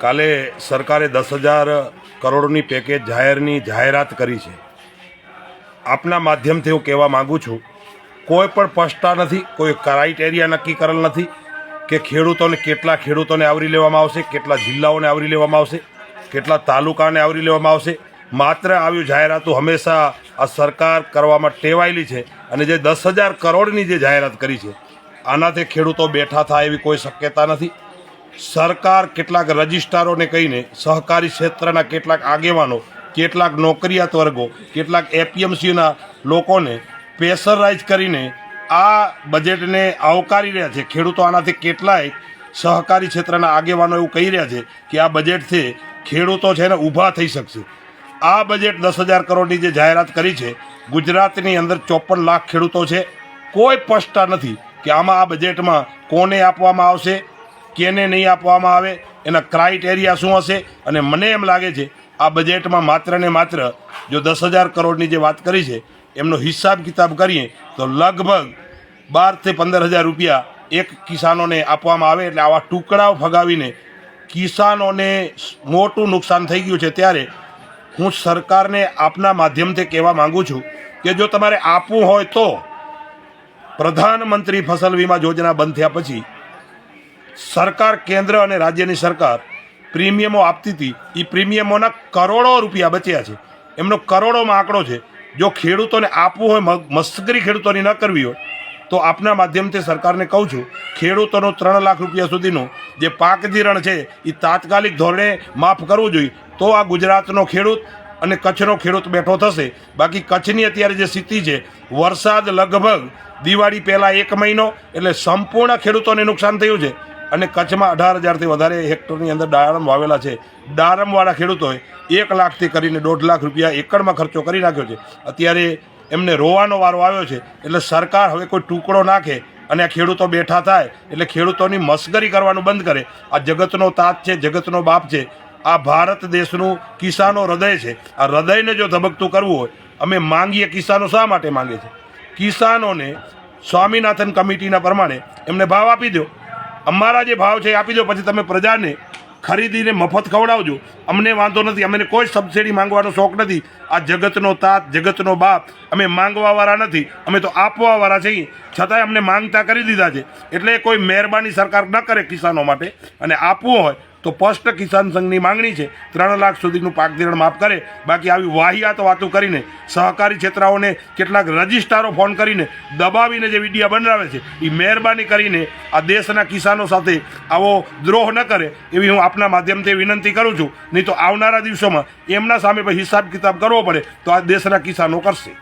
કાલે સરકારે દસ હજાર કરોડની પેકેજ જાહેરની જાહેરાત કરી છે. આપના માધ્યમથી હું કહેવા માગું છું, કોઈ પણ સ્પષ્ટતા નથી, કોઈ ક્રાઇટેરિયા નક્કી કરેલ નથી કે ખેડૂતોને કેટલા ખેડૂતોને આવરી લેવામાં આવશે, કેટલા જિલ્લાઓને આવરી લેવામાં આવશે, કેટલા તાલુકાને આવરી લેવામાં આવશે. માત્ર આવ્યું જાહેરાતો હંમેશા આ સરકાર કરવામાં ટેવાયેલી છે અને જે દસ હજાર કરોડની જે જાહેરાત કરી છે, આનાથી ખેડૂતો બેઠા થાય એવી કોઈ શક્યતા નથી. સરકાર કેટલાક રજિસ્ટ્રારોને કહીને સહકારી ક્ષેત્રના કેટલાક આગેવાનો, કેટલાક નોકરિયાત વર્ગો, કેટલાક એપીએમસીના લોકોને પ્રેશરાઇઝ કરીને આ બજેટને આવકારી રહ્યા છે. ખેડૂતો આનાથી કેટલાય સહકારી ક્ષેત્રના આગેવાનો એવું કહી રહ્યા છે કે આ બજેટથી ખેડૂતો છે ને ઊભા થઈ શકશે. આ બજેટ દસ હજાર કરોડની જે જાહેરાત કરી છે, ગુજરાતની અંદર ચોપન લાખ ખેડૂતો છે. કોઈ સ્પષ્ટતા નથી કે આમાં આ બજેટમાં કોને આપવામાં આવશે? કેને નહીં આપવામાં આવે, એના ક્રાઇટેરિયા શું હશે? અને મને એમ લાગે છે, આ બજેટમાં માત્ર ને માત્ર જો દસ હજાર કરોડની જે વાત કરી છે, એમનો હિસાબ કિતાબ કરીએ, તો લગભગ બારથી પંદર હજાર રૂપિયા એક કિસાનોને આપવામાં આવે એટલે આવા ટુકડાઓ ફગાવીને કિસાનોને મોટું નુકસાન થઈ ગયું છે. ત્યારે હું સરકારને આપના માધ્યમથી કહેવા માગું છું કે જો તમારે આપવું હોય તો પ્રધાનમંત્રી ફસલ વીમા યોજના બંધ થયા પછી સરકાર, કેન્દ્ર અને રાજ્યની સરકાર પ્રીમિયમો આપતી હતી. એ પ્રીમિયમોના કરોડો રૂપિયા બચ્યા છે. એમનો કરોડોમાં આંકડો છે. જો ખેડૂતોને આપવું હોય મસ્કરી ખેડૂતોની ન કરવી હોય, તો આપના માધ્યમથી સરકારને કહું છું, ખેડૂતોનો ત્રણ લાખ રૂપિયા સુધીનું જે પાક ધિરણ છે એ તાત્કાલિક ધોરણે માફ કરવું જોઈએ. તો આ ગુજરાતનો ખેડૂત અને કચ્છનો ખેડૂત બેઠો થશે. બાકી કચ્છની અત્યારે જે સ્થિતિ છે, વરસાદ લગભગ દિવાળી પહેલાં એક મહિનો, એટલે સંપૂર્ણ ખેડૂતોને નુકસાન થયું છે. અને કચ્છમાં અઢાર હજારથી વધારે હેક્ટરની અંદર ડાળમ વાવેલા છે. ડાળમવાળા ખેડૂતોએ એક લાખથી કરીને દોઢ લાખ રૂપિયા એકડમાં ખર્ચો કરી નાખ્યો છે. અત્યારે એમને રોવાનો વારો આવ્યો છે. એટલે સરકાર હવે કોઈ ટુકડો નાખે અને આ ખેડૂતો બેઠા થાય, એટલે ખેડૂતોની મસ્કરી કરવાનું બંધ કરે. આ જગતનો તાત છે, જગતનો બાપ છે. આ ભારત દેશનું કિસાનો હૃદય છે. આ હૃદયને જો ધબકતું કરવું હોય, અમે માંગીએ કિસાનો શા માટે માંગે છે? કિસાનોને સ્વામિનાથન કમિટીના પ્રમાણે એમને ભાવ આપી દો અમારા જે ભાવ છે આપી દો, પછી તમે પ્રજાને ખરીદીને મફત ખવડાવજો. અમને વાંધો નથી, અમને કોઈ સબસિડી માંગવાનો શોખ નથી. આ જગતનો તાત, જગતનો બાપ, અમે માંગવાવાળા નથી. અમે તો આપવાવાળા છીએ. છતાંય અમને માંગતા કરી દીધા છે. એટલે કોઈ મહેરબાની સરકાર ન કરે કિસાનો માટે. અને આપવું હોય તો સ્પષ્ટ કિસાન સંઘની માંગણી છે. ત્રણ લાખ સુધીનું પાક ધિરણ માફ કરે. બાકી આવી વાહિયાત વાતો કરીને સહકારી ક્ષેત્રાઓને કેટલાક રજિસ્ટ્રારો ફોન કરીને દબાવીને જે વિડીયા બનાવે છે એ મહેરબાની કરીને આ દેશના કિસાનો સાથે આવો દ્રોહ ન કરે એવી હું આપના માધ્યમથી વિનંતી કરું છું. નહીં તો આવનારા દિવસોમાં એમના સામે હિસાબ કિતાબ કરવો પડે તો આ દેશના કિસાનો કરશે.